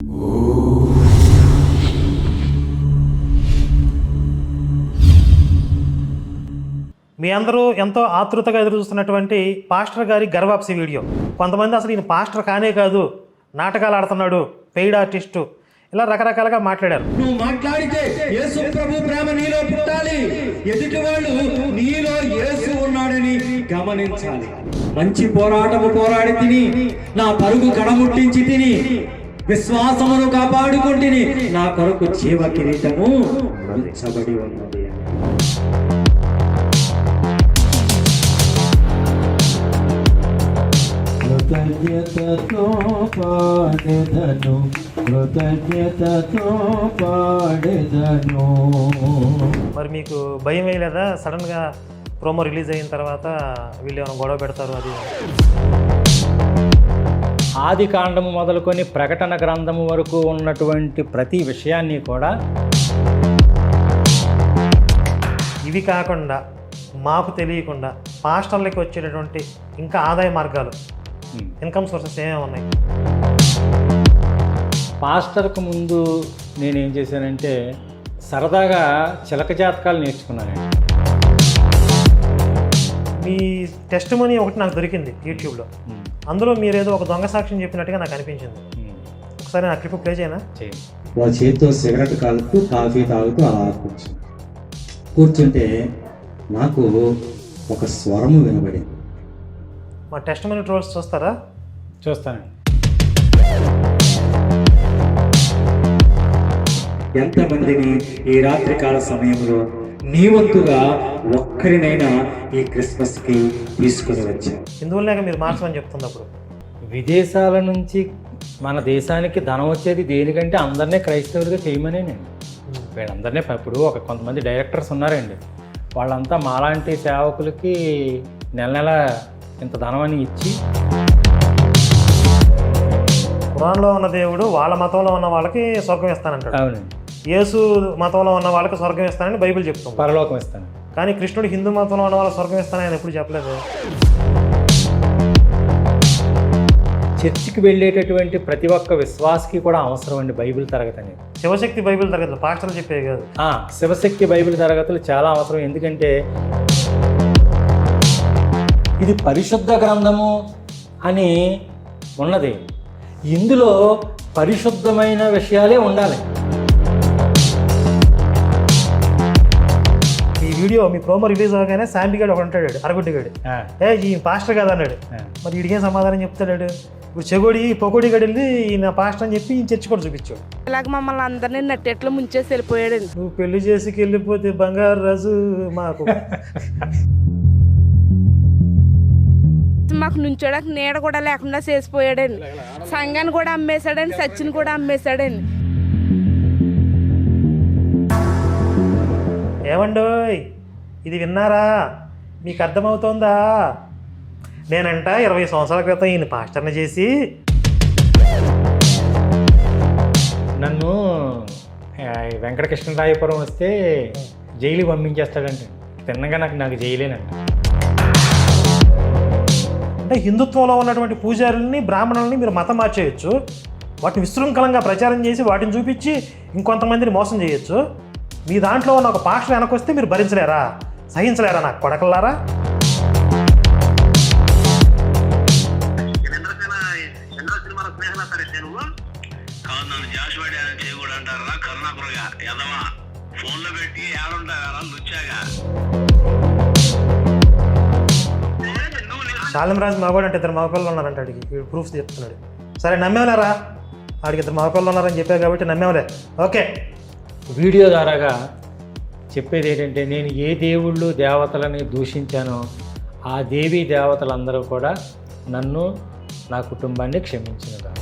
మీ అందరూ ఎంతో ఆతృతగా ఎదురు చూస్తున్నటువంటి పాస్టర్ గారి గర్వాప్సి వీడియో. కొంతమంది అసలు ఈయన పాస్టర్ కానే కాదు నాటకాలు ఆడుతున్నాడు పెయిడ్ ఆర్టిస్టు. ఇలా రకరకాలుగా మాట్లాడారు. నువ్వు మాట్లాడితే యేసు ప్రభు ప్రేమ నీలో పుట్టాలి. ఎదుటి వాళ్ళు నీలో యేసు ఉన్నాడని గమనించాలి. మంచి పోరాటము పోరాడి తిని నా పరుగు కడముట్టించి తిని విశ్వాసమును కాపాడుకుంటుని నా కొరకు జీవ కిరీటము ఉంచబడి ఉన్నది. కృతజ్ఞతతో పాడెదను కృతజ్ఞతతో పాడెదను మరి మీకు భయం వేయలేదా? సడన్గా ప్రోమో రిలీజ్ అయిన తర్వాత వీళ్ళు ఏమైనా గొడవ పెడతారు అది ఆది కాండము మొదలుకొని ప్రకటన గ్రంథము వరకు ఉన్నటువంటి ప్రతి విషయాన్ని కూడా ఇవి కాకుండా మాకు తెలియకుండా పాస్టర్లకి వచ్చేటటువంటి ఇంకా ఆదాయ మార్గాలు ఇన్కమ్ సోర్సెస్ ఏమేమి ఉన్నాయి? పాస్టర్కు ముందు నేనేం చేశానంటే సరదాగా చిలక జాతకాలు నేర్చుకున్నానండి మీ టెస్ట్ మనీ ఒకటి నాకు దొరికింది యూట్యూబ్లో. ఉమ్, అందులో మీరు ఏదో ఒక దొంగ సాక్ష్యం చెప్పినట్టుగా నాకు అనిపించింది. ఒకసారి నా క్లిప్ ప్లే చేయనా? చేయండి. వాళ్ళ చేతితో సిగరెట్ కాలుతూ కాఫీ తాగుతూ అలా కూర్చుంది. కూర్చుంటే నాకు ఒక స్వరము వినబడింది. మా టెస్ట్ మనీ ట్రోల్స్ చూస్తారా? చూస్తానండి. ఎంతమందిని ఈ రాత్రికాల సమయంలో నీ వంతుగా ఒక్కరినైనా ఈ క్రిస్మస్కి తీసుకుని వచ్చావు హిందువులనే మీరు మార్చమని చెప్తుంది అప్పుడు విదేశాల నుంచి మన దేశానికి ధనం వచ్చేది దేనికంటే అందరినీ క్రైస్తవులుగా చేయమనే నేను. వీళ్ళందరినీ ఇప్పుడు ఒక కొంతమంది డైరెక్టర్స్ ఉన్నారండి. వాళ్ళంతా మాలాంటి సేవకులకి నెల నెల ఇంత ధనం అని ఇచ్చి ఖురాన్లో ఉన్న దేవుడు వాళ్ళ మతంలో ఉన్న వాళ్ళకి స్వర్గం ఇస్తానంటాడు. అవునండి. యేసు మతంలో ఉన్న వాళ్ళకి స్వర్గం ఇస్తానని బైబిల్ చెప్తుంది. పరలోకం ఇస్తాను కానీ కృష్ణుడు హిందూ మతంలో ఉన్న వాళ్ళకి స్వర్గం ఇస్తానని ఆయన ఎప్పుడు చెప్పలేదు. చర్చికి వెళ్ళేటటువంటి ప్రతి ఒక్క విశ్వాసకి కూడా అవసరం అండి బైబిల్ తరగతి అనేది శివశక్తి బైబిల్ తరగతి పాస్టర్లు చెప్పేది కాదు. ఆ, శివశక్తి బైబిల్ తరగతులు చాలా అవసరం. ఎందుకంటే ఇది పరిశుద్ధ గ్రంథము అని ఉన్నది. ఇందులో పరిశుద్ధమైన విషయాలే ఉండాలి. వీడియో మీ ప్రోమో రిలీజ్ అవగానే శాంపిగాడు ఒక ఉంటాడు అరగుడ్డిగాడు ఏ ఈ పాస్టర్ కాదు అన్నాడు. మరి వీడికేం సమాధానం చెప్తాడు? ఇప్పుడు చెగోడి పొకోడి గడి వెళ్ళి ఈయన పాస్టర్ అని చెప్పి ఈయన చర్చి కూడా చూపించాడు. ఇలాగ మమ్మల్ని అందరినీ నట్టెట్లో ముంచేసి వెళ్ళిపోయాడండి నువ్వు పెళ్ళి చేసికి వెళ్ళిపోతే బంగారు రాజు మాకు. మాకు నుంచోడానికి నీడ కూడా లేకుండా చేసిపోయాడండి సంఘాన్ని కూడా అమ్మేశాడండి సచిన్ కూడా అమ్మేశాడండి ఏమండోయ్? ఇది విన్నారా? మీకు అర్థమవుతోందా? నేనంట ఇరవై సంవత్సరాల క్రితం ఈయన పాస్టర్ని చేసి నన్ను వెంకటకృష్ణరాయపురం వస్తే జైలుకి పంపించేస్తాడంటే. తిన్నగా నాకు నాకు జైలేనంట. అంటే హిందుత్వంలో ఉన్నటువంటి పూజారుల్ని బ్రాహ్మణుల్ని మీరు మతం మార్చేయచ్చు. వాటిని విశృంఖలంగా ప్రచారం చేసి వాటిని చూపించి ఇంకొంతమందిని మోసం చేయొచ్చు. మీ దాంట్లో ఉన్న ఒక పాస్టర్ వెనకొస్తే మీరు భరించలేరా? సహించలేరా కొడకల్లారా? పెట్టి ఏడుంటారా లుచ్చాగా? నీ- శాలిం రాజు మగవాడు అంటే ఇద్దరు మగపిల్లలు ఉన్నారంట అడిగి ప్రూఫ్స్ చెప్తున్నాడు. సరే నమ్మేవలేరా? ఆడికి ఇద్దరు మగపిల్లలు ఉన్నారని చెప్పారు కాబట్టి నమ్మేవలే. ఓకే. వీడియో ద్వారాగా చెప్పేది ఏంటంటే నేను ఏ దేవుళ్ళు దేవతలని దూషించానో ఆ దేవీ దేవతలందరూ కూడా నన్ను నా కుటుంబాన్ని క్షమించినగా